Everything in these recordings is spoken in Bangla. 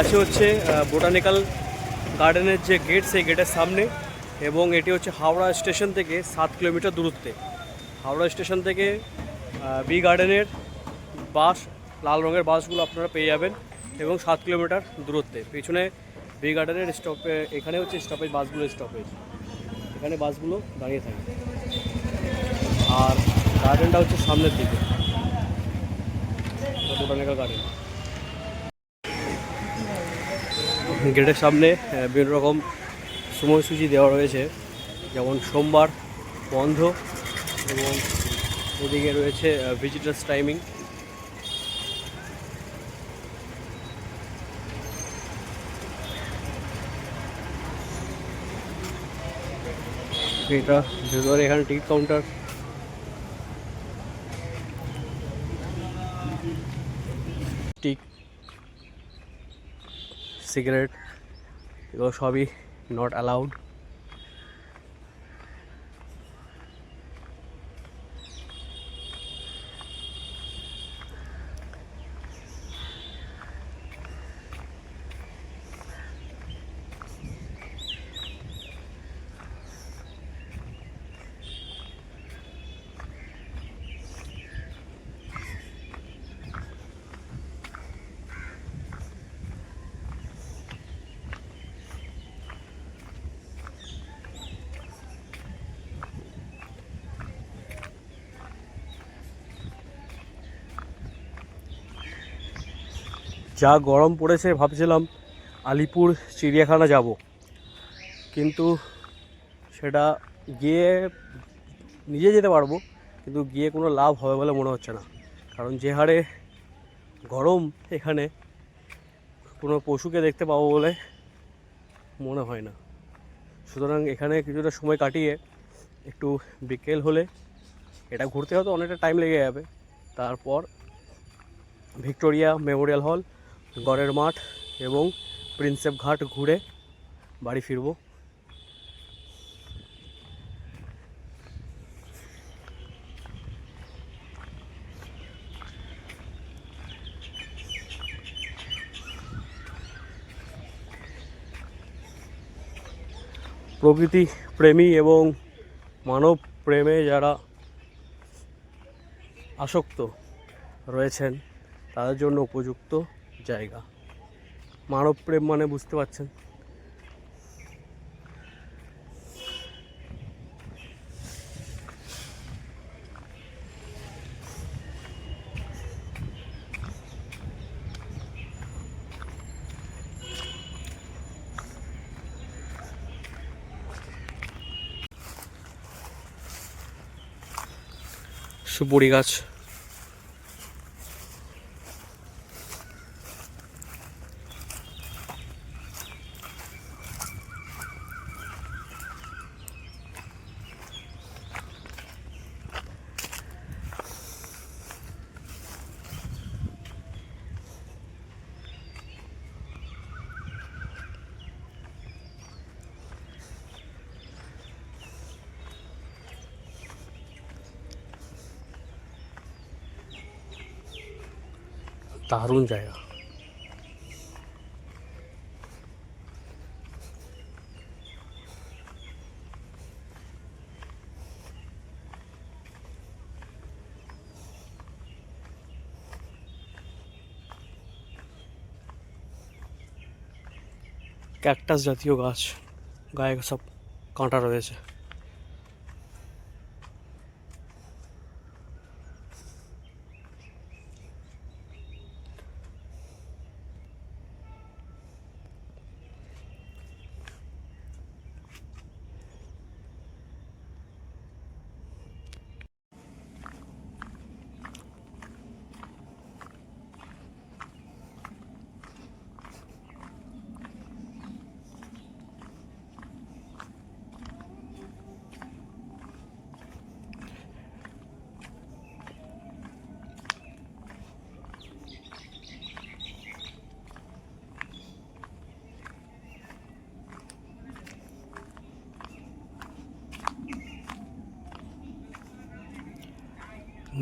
আছে হচ্ছে বোটানিক্যাল গার্ডেনের যে গেট, সেই গেটের সামনে এবং এটি হচ্ছে হাওড়া স্টেশন থেকে সাত কিলোমিটার দূরত্বে। হাওড়া স্টেশন থেকে বি গার্ডেনের বাস, লাল রঙের বাসগুলো আপনারা পেয়ে যাবেন এবং সাত কিলোমিটার দূরত্বে। পেছনে বি গার্ডেনের স্টপে এখানে হচ্ছে স্টপেজ বাসগুলো স্টপেজ এখানে বাসগুলো দাঁড়িয়ে থাকে। আর গার্ডেনটা হচ্ছে সামনের দিকে। Botanical garden. গেটের সামনে বিভিন্ন রকম সময়সূচি দেওয়া রয়েছে। যেমন সোমবার বন্ধ এবং এদিকে রয়েছে ভিজিটার্স টাইমিং এটা ভেতরে এখানে টিকিট কাউন্টার সিগারেট এগুলো সবই নট অ্যালাউড যা গরম পড়েছে ভাবছিলাম আলিপুর চিড়িয়াখানা যাব। কিন্তু সেটা গিয়ে নিজে যেতে পারব, কিন্তু গিয়ে কোনো লাভ হবে বলে মনে হচ্ছে না। কারণ যে হারে গরম এখানে, কোনো পশুকে দেখতে পাবো বলে মনে হয় না। সুতরাং এখানে কিছুটা সময় কাটিয়ে একটু বিকেল হলে এটা ঘুরতে হয়তো অনেকটা টাইম লেগে যাবে। তারপর ভিক্টোরিয়া মেমোরিয়াল হল গড়ের মাঠ এবং প্রিন্সেপ ঘাট ঘুরে বাড়ি ফিরবো। প্রকৃতি প্রেমী এবং মানব প্রেমে যারা আসক্ত রয়েছেন, তাদের জন্য উপযুক্ত। জায়গা। মানব প্রেম মানে বুঝতে পারছেন? সুপুরি গাছ। দারুণ জায়গা ক্যাকটাস জাতীয় গাছ গায়ে সব কাঁটা রয়েছে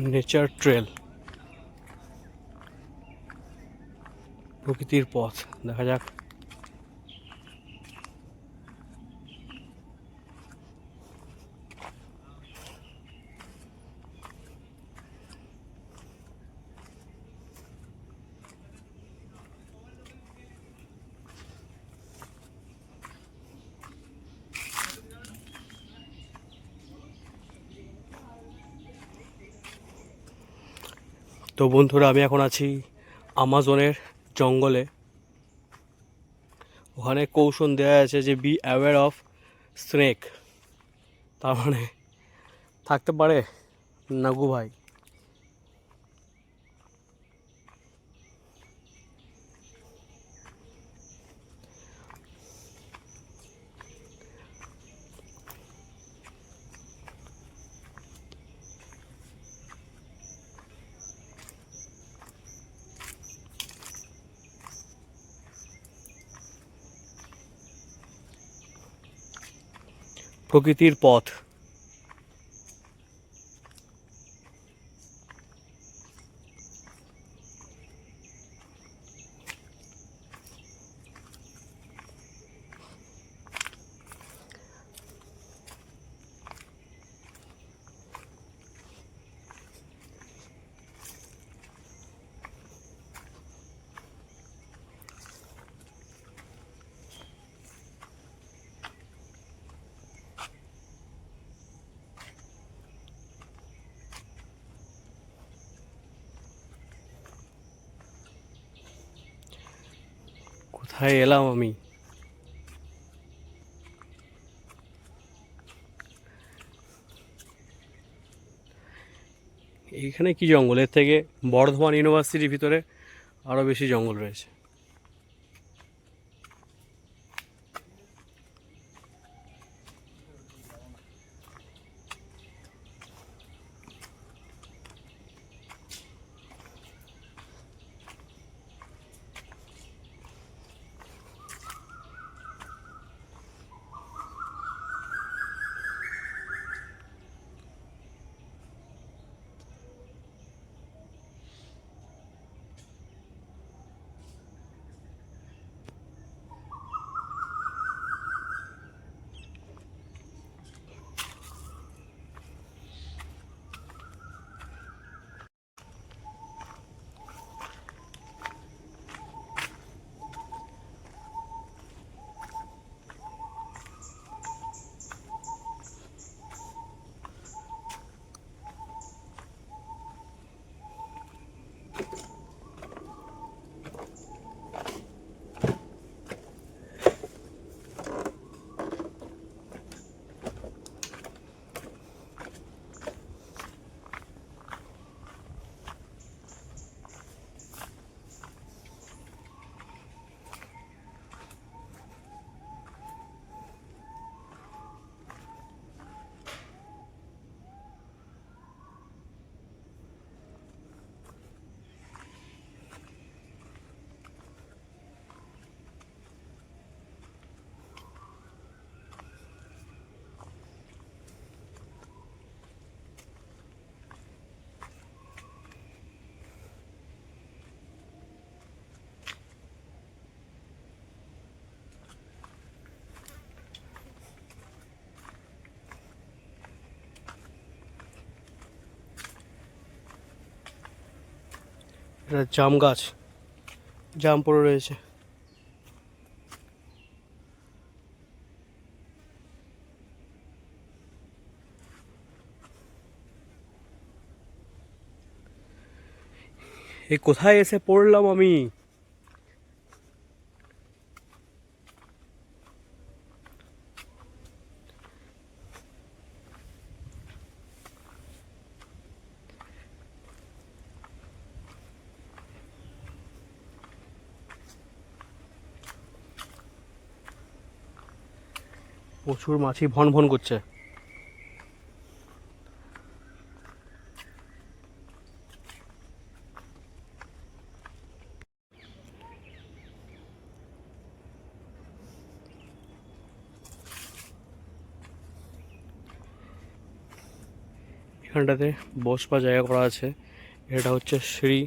নেচার ট্রেল। প্রকৃতির পথ। দেখা যাক। তো বন্ধুরা, আমি এখন আছি আমাজনের জঙ্গলে। ওখানে কৌশল দেওয়া আছে যে বি অ্যাওয়ার অফ স্নেক তার মানে থাকতে পারে নাগু ভাই। প্রকৃতির পথ। কোথায় এলাম আমি। এখানে কি জঙ্গলের থেকে বর্ধমান ইউনিভার্সিটির ভিতরে আরও বেশি জঙ্গল রয়েছে। এটা জাম গাছ। জাম পড়ে রয়েছে। এই কোথায় এসে পড়লাম আমি? প্রচুর মাছি ভন ভন করছে। এখানটাতে বসবার জায়গা করা আছে। এটা হচ্ছে শ্রী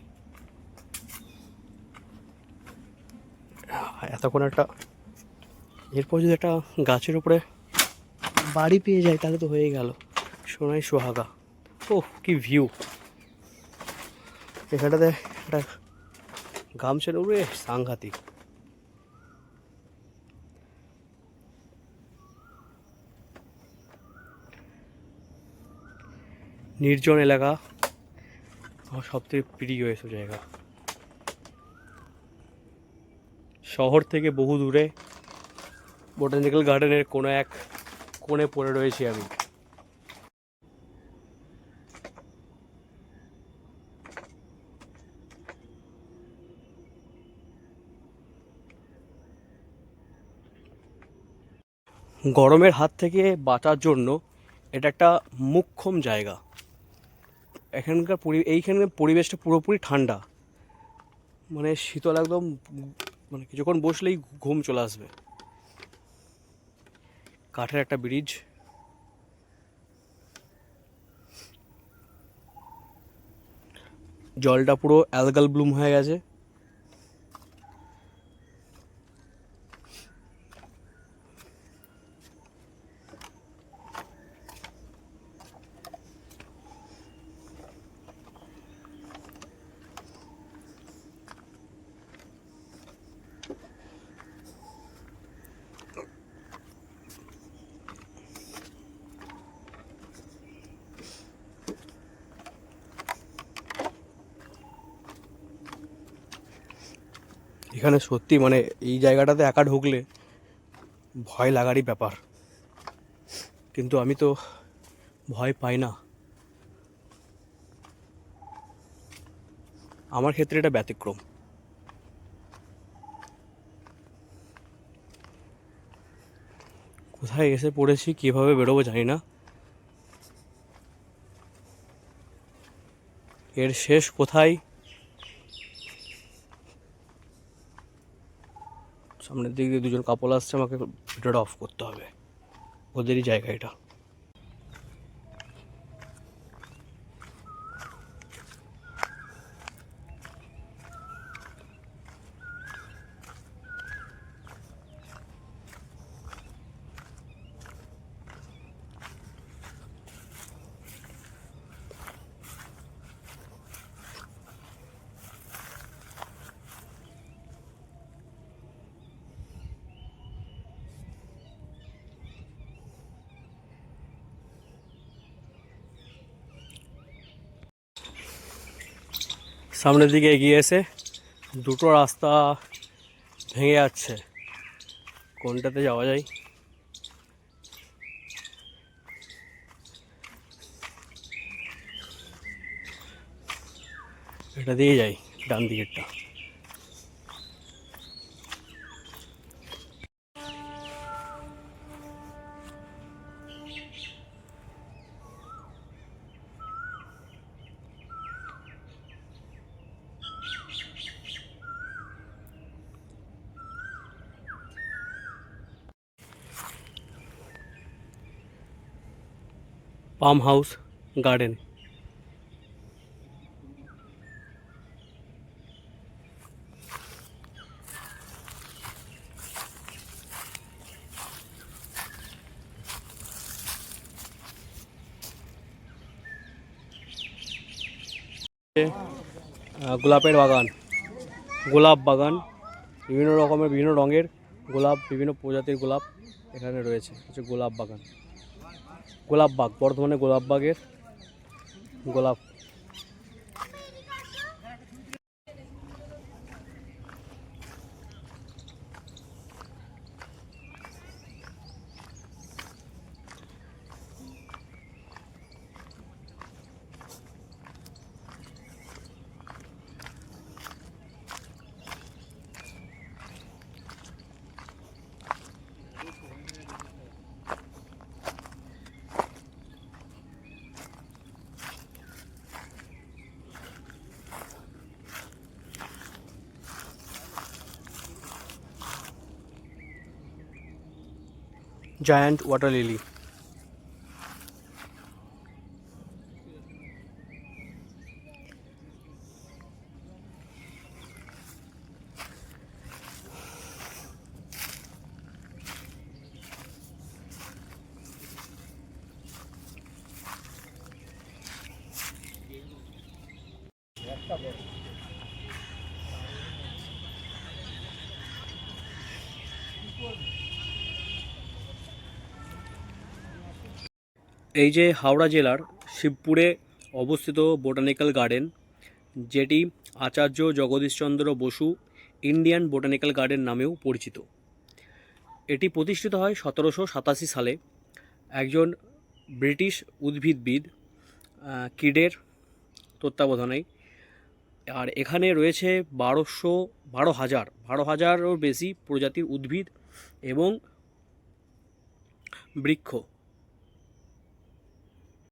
এতক্ষণ একটা এরপর যদি একটা গাছের উপরে বাড়ি পেয়ে যায়, তাহলে তো হয়ে গেল। সোনাই সোহাগা। ও কি ভিউ এখানটাতে একটা গামছের উপরে সাংঘাতিক। নির্জন এলাকা। আমার সবথেকে প্রিয় এসব জায়গা। শহর থেকে বহু দূরে বোটানিক্যাল গার্ডেনের কোনো এক কোণে পড়ে রয়েছি আমি। গরমের হাত থেকে বাঁচার জন্য এটা একটা মুখ্যম জায়গা। এখানকার পরি, এইখানকার পরিবেশটা পুরোপুরি ঠান্ডা। মানে শীতল একদম মানে কিছুক্ষণ বসলেই ঘুম চলে আসবে। কাঠের একটা ব্রিজ জলটা পুরো অ্যালগাল ব্লুম হয়ে গেছে। এখানে সত্যি মানে এই জায়গাটাতে একা ঢুকলে ভয় লাগারই ব্যাপার। কিন্তু আমি তো ভয় পাই না। আমার ক্ষেত্রে এটা ব্যতিক্রম। কোথায় এসে পড়েছি, কীভাবে বেরোবো জানি না। এর শেষ কোথায়? সামনের দিক দিয়ে দুজন কাপল আসছে আমাকে ভিডিওটা অফ করতে হবে। ওদেরই জায়গা এটা। সামনের দিকে এগিয়ে এসে দুটো রাস্তা ভেঙে যাচ্ছে। কোনটাতে যাওয়া যায়? এটা দিয়ে যাই, ডান দিকেরটা। Palm house garden. গোলাপের বাগান। গোলাপ বাগান, বিভিন্ন রকমের, বিভিন্ন রঙের গোলাপ, বিভিন্ন প্রজাতির গোলাপ এখানে রয়েছে। হচ্ছে গোলাপ বাগান। গোলাপ বাগ বর্ধমানে গোলাপবাগের গোলাপ जायंट वाटर लिली এই যে হাওড়া জেলার শিবপুরে অবস্থিত বোটানিক্যাল গার্ডেন, যেটি Acharya Jagadishchandra Basu Indian botanical garden নামেও পরিচিত। এটি প্রতিষ্ঠিত হয় সতেরোশো সাতাশি সালে। একজন ব্রিটিশ উদ্ভিদবিদ কিডের তত্ত্বাবধানে আর এখানে রয়েছে বারোশো বারো হাজার, বারো হাজারও বেশি প্রজাতির উদ্ভিদ এবং বৃক্ষ।